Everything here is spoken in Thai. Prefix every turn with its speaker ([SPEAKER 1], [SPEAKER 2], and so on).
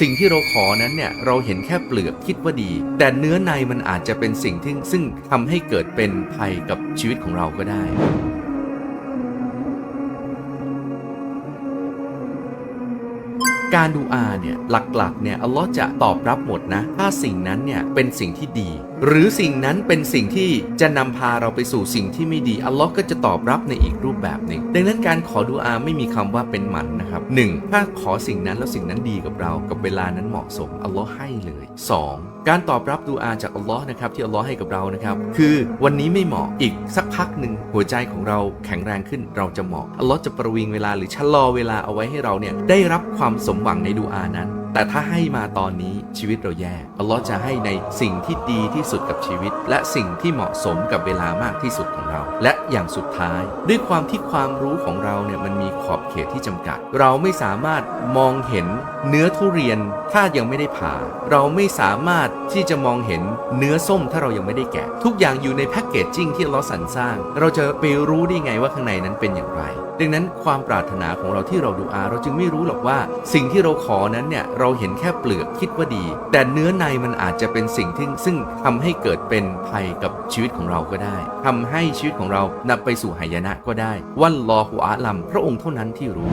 [SPEAKER 1] สิ่งที่เราขอนั้นเนี่ยเราเห็นแค่เปลือกคิดว่าดี แต่เนื้อในมันอาจจะเป็นสิ่งที่ซึ่งทำให้เกิดเป็นภัยกับชีวิตของเราก็ได้ การดูอาเนี่ยหลักๆเนี่ยอัลลอฮ์จะตอบรับหมดนะ ถ้าสิ่งนั้นเนี่ยเป็นสิ่งที่ดี หรือสิ่งนั้นเป็นสิ่งที่จะนำพาเราไปสู่สิ่งที่ไม่ดีอัลลอฮ์ก็จะตอบรับในอีกรูปแบบหนึ่ง ดังนั้นการขอดูอาไม่มีคำว่าเป็นหมันนะครับหนึ่งถ้าขอสิ่งนั้นแล้วสิ่งนั้นดีกับเรากับเวลานั้นเหมาะสมอัลลอฮ์ให้เลยสองการตอบรับดูอาจากอัลลอฮ์นะครับที่อัลลอฮ์ให้กับเรานะครับคือวันนี้ไม่เหมาะอีกสักพักหนึ่งหัวใจของเราแข็งแรงขึ้นเราจะเหมาะอัลลอฮ์จะประวิงเวลาหรือชะลอเวลาเอาไว้ให้เราเนี่ยได้รับความสมหวังในดูอานั้น แต่ถ้าให้มาตอนนี้ชีวิตเราแย่อัลลอฮ์จะให้ในสิ่งที่ดีที่สุดกับชีวิต และสิ่งที่เหมาะสมกับเวลามากที่สุดของเรา และอย่างสุดท้าย ด้วยความที่ความรู้ของเราเนี่ยมันมีขอบเขตที่จำกัด เราไม่สามารถมองเห็นเนื้อทุเรียนถ้ายังไม่ได้ผ่า เราไม่สามารถที่จะมองเห็นเนื้อส้มถ้าเรายังไม่ได้แกะ ทุกอย่างอยู่ในแพ็กเกจจิ้งที่เราสรรสร้าง เราจะไปรู้ได้ไงว่าข้างในนั้นเป็นอย่างไร ดังนั้นความปรารถนาของเราที่เราดูอา เราจึงไม่รู้หรอกว่า สิ่งที่เราขอนั้นเนี่ยเราเห็นแค่เปลือกคิดว่าดี แต่เนื้อในมันอาจจะเป็นสิ่งที่ซึ่งทำให้เกิดเป็นภัยกับชีวิตของเราก็ได้ทำให้ชีวิตของเรานำไปสู่หายนะก็ได้ วันรอหัวอาลัมพระองค์เท่านั้นที่รู้